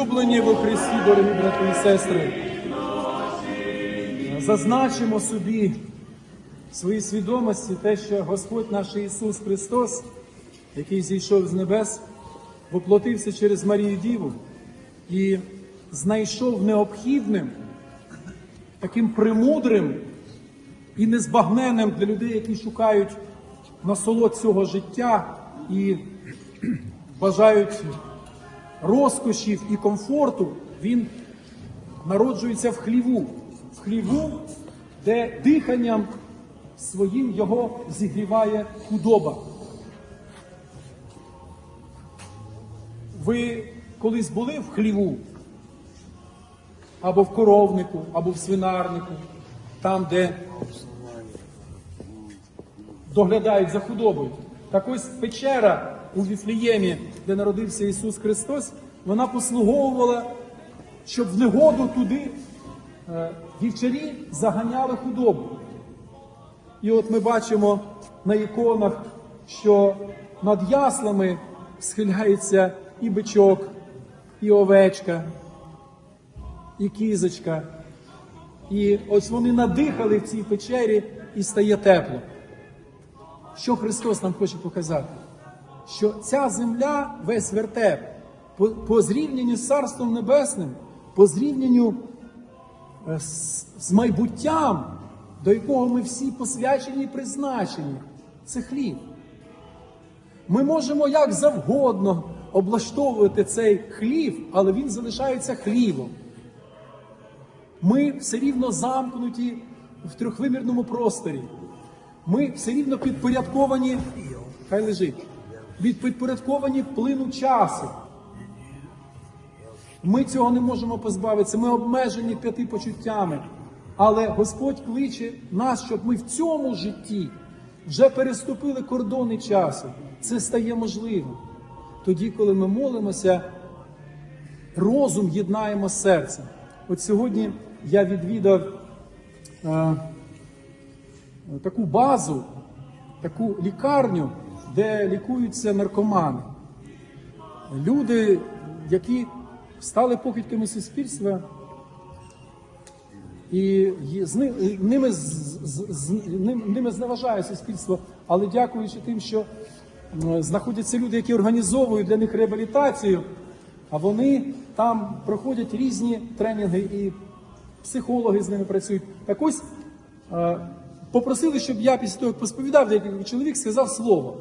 Улюблені во Христі, дорогі брати і сестри, зазначимо собі в своїй свідомості те, що Господь наш Ісус Христос, який зійшов з небес, воплотився через Марію Діву і знайшов необхідним, таким премудрим і незбагненним для людей, які шукають насолод цього життя і бажають розкошів і комфорту, він народжується в хліву, в хліву, де диханням своїм його зігріває худоба. Ви колись були в хліву, або в коровнику, або в свинарнику, там, де доглядають за худобою. Так ось печера у Віфліємі, де народився Ісус Христос, вона послуговувала, щоб в негоду туди е, вівчарі заганяли худобу. І от ми бачимо на іконах, що над яслами схиляється і бичок, і овечка, і кізочка. І ось вони надихали в цій печері і стає тепло. Що Христос нам хоче показати? Що ця земля, весь вертеп, по, по зрівнянню з Царством Небесним, по зрівнянню е, з, з майбуттям, до якого ми всі посвячені і призначені, це хліб. Ми можемо як завгодно облаштовувати цей хліб, але він залишається хлібом. Ми все рівно замкнуті в трьохвимірному просторі. Ми все рівно підпорядковані, хай лежить, підпорядковані плину часу. Ми цього не можемо позбавитися, ми обмежені п'яти почуттями. Але Господь кличе нас, щоб ми в цьому житті вже переступили кордони часу. Це стає можливим. Тоді, коли ми молимося, розум єднаємо з серцем. От сьогодні я відвідав е, таку базу, таку лікарню, де лікуються наркомани. Люди, які стали покидьками суспільства, і з ними, з- ними зневажає суспільство, але дякуючи тим, що знаходяться люди, які організовують для них реабілітацію, а вони там проходять різні тренінги і психологи з ними працюють. Так ось е, попросили, щоб я після того, як посповідав, декілька чоловік сказав слово.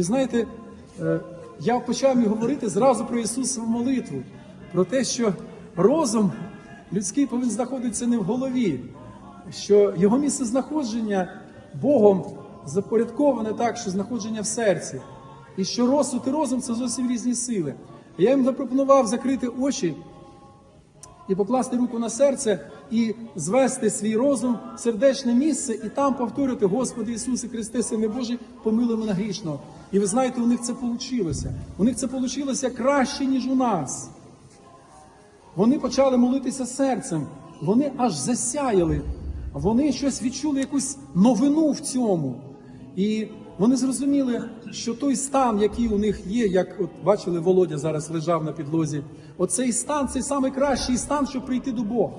І знаєте, е, я почав говорити зразу про Ісусову молитву, про те, що розум людський повинен знаходитися не в голові, що його місце знаходження Богом запорядковане так, що знаходження в серці. І що розсуд і розум це зовсім різні сили. Я їм запропонував закрити очі і покласти руку на серце і звести свій розум в сердечне місце, і там повторювати Господи Ісусе Христе, Сине Божий, помилуй мене грішного. І ви знаєте, у них це вийшло. У них це вийшло краще, ніж у нас. Вони почали молитися серцем, вони аж засяяли, вони щось відчули якусь новину в цьому. І вони зрозуміли, що той стан, який у них є, як от бачили, Володя зараз лежав на підлозі, оцей стан це найкращий стан, щоб прийти до Бога.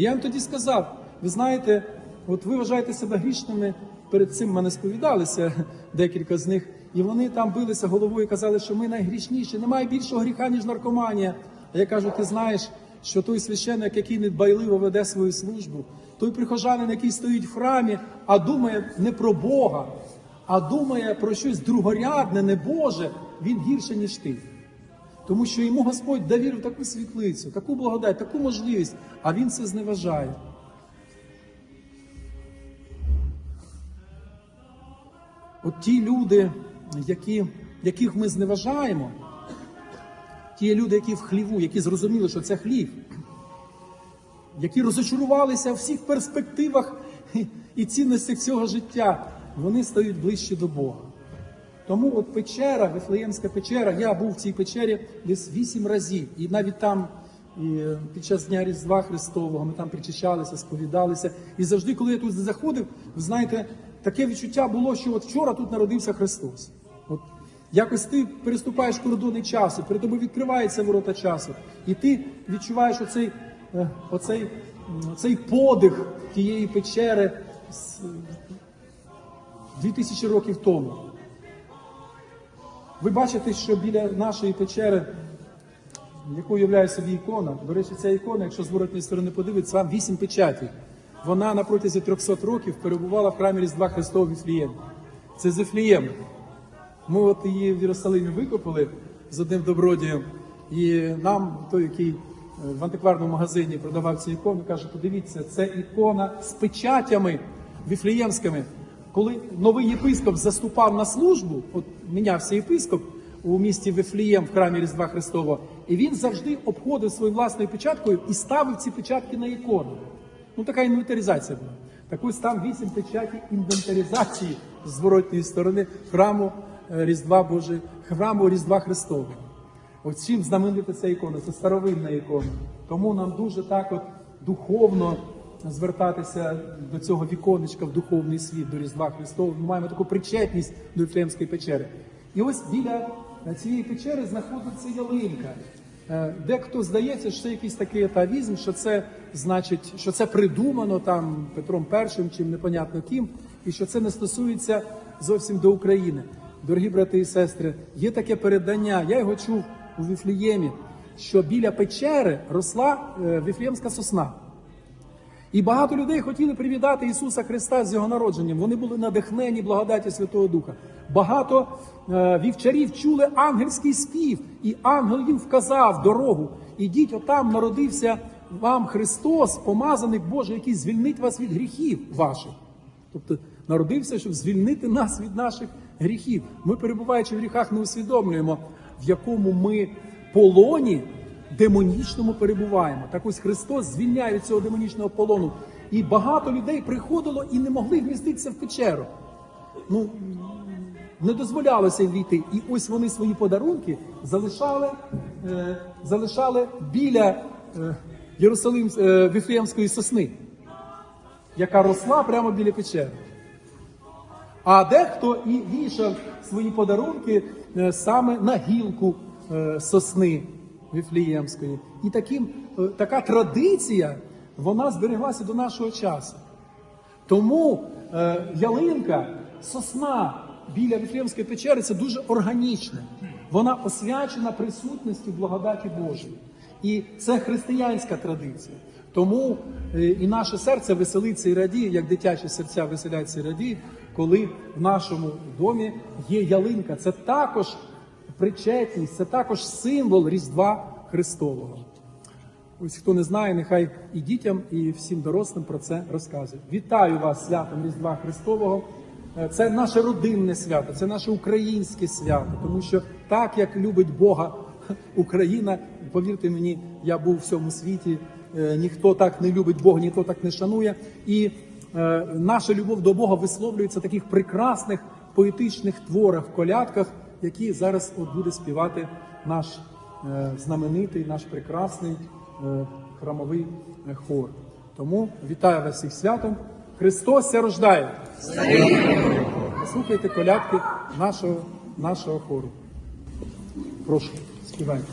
І я їм тоді сказав: ви знаєте, от ви вважаєте себе грішними, перед цим мене сповідалися декілька з них, і вони там билися головою і казали, що ми найгрішніші, немає більшого гріха, ніж наркоманія. А я кажу, ти знаєш, що той священник, який недбайливо веде свою службу, той прихожанин, який стоїть в храмі, а думає не про Бога, а думає про щось другорядне, не Боже, він гірше, ніж ти. Тому що йому Господь довірив таку світлицю, таку благодать, таку можливість, а він це зневажає. От ті люди, які, яких ми зневажаємо, ті люди, які в хліву, які зрозуміли, що це хлів, які розочарувалися в всіх перспективах і- цінностях цього життя, вони стають ближче до Бога. Тому от печера, Вифлеємська печера, я був в цій печері десь вісім разів. І навіть там і е, під час Дня Різдва Христового ми там причащалися, сповідалися. І завжди, коли я тут заходив, ви знаєте, таке відчуття було, що от вчора тут народився Христос. От Якось ти переступаєш кордони часу, перед тобою відкриваються ворота часу, і ти відчуваєш оцей, е, оцей, оцей подих тієї печери з, дві тисячі років тому. Ви бачите, що біля нашої печери, яку являє собі ікона, до речі, ця ікона, якщо з воротньої сторони подивитися, вам вісім печатів. Вона на протязі 300 років перебувала в храмі Різдва Христова в Віфліємі. Це з Віфлієму. Ми от її в Єрусалимі викупили з одним добродієм, і нам той, який е, в антикварному магазині продавав ці ікони, каже: подивіться, це ікона з печатями віфліємськими. Коли новий єпископ заступав на службу, от мінявся єпископ у місті Вифлієм в храмі Різдва Христова, і він завжди обходив своєю власною печаткою і ставив ці печатки на ікону. Ну, така інвентаризація була. Так ось там вісім печатів інвентаризації з зворотньої сторони храму е, Різдва Боже, храму Різдва Христового. От чим знаменита ця ікона? Це старовинна ікона. Тому нам дуже так от духовно звертатися до цього віконечка в духовний світ, до Різдва Христового. Ми маємо таку причетність до Ефлемської печери. І ось біля е, цієї печери знаходиться ялинка. Е, Дехто здається, що це якийсь такий атавізм, що це значить, що це придумано там Петром І, чим непонятно ким, і що це не стосується зовсім до України. Дорогі брати і сестри, є таке передання. Я його чув у Віфліємі, що біля печери росла е, віфліємська сосна. І багато людей хотіли привітати Ісуса Христа з його народженням. Вони були надихнені благодаті Святого Духа. Багато е, вівчарів чули ангельський спів, і ангел їм вказав дорогу. Ідіть, отам народився вам Христос, помазаний Божий, який звільнить вас від гріхів ваших. Тобто народився, щоб звільнити нас від наших гріхів. Ми, перебуваючи в гріхах, не усвідомлюємо, в якому ми полоні демонічному перебуваємо. Так ось Христос звільняє від цього демонічного полону. І багато людей приходило і не могли вміститися в печеру. Ну, не дозволялося їм війти. І ось вони свої подарунки залишали, е, залишали біля е, Єрусалим, е, Віфлеємської сосни, яка росла прямо біля печери. А дехто і вішав свої подарунки е, саме на гілку е, сосни Віфліємської. І таким, е, така традиція вона збереглася до нашого часу. Тому е, ялинка, сосна біля Віфлеємської печери це дуже органічне. Вона освячена присутністю благодаті Божої. І це християнська традиція. Тому е, і наше серце веселиться і радіє, як дитячі серця веселяться і радіють, коли в нашому домі є ялинка. Це також причетність, це також символ Різдва Христового. Ось хто не знає, нехай і дітям, і всім дорослим про це розказує. Вітаю вас святом Різдва Христового. Е, Це наше родинне свято, це наше українське свято, тому що так як любить Бога Україна, повірте мені, я був в цьому світі. е, Ніхто так не любить Бога, ніхто так не шанує. І е, наша любов до Бога висловлюється в таких прекрасних поетичних творах, колядках, які зараз от буде співати наш е, знаменитий, наш прекрасний е, храмовий е, хор. Тому вітаю вас всіх святом. Христос ся рождає! Послухайте колядки нашого, нашого хору. Прошу, співайте.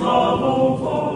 Слава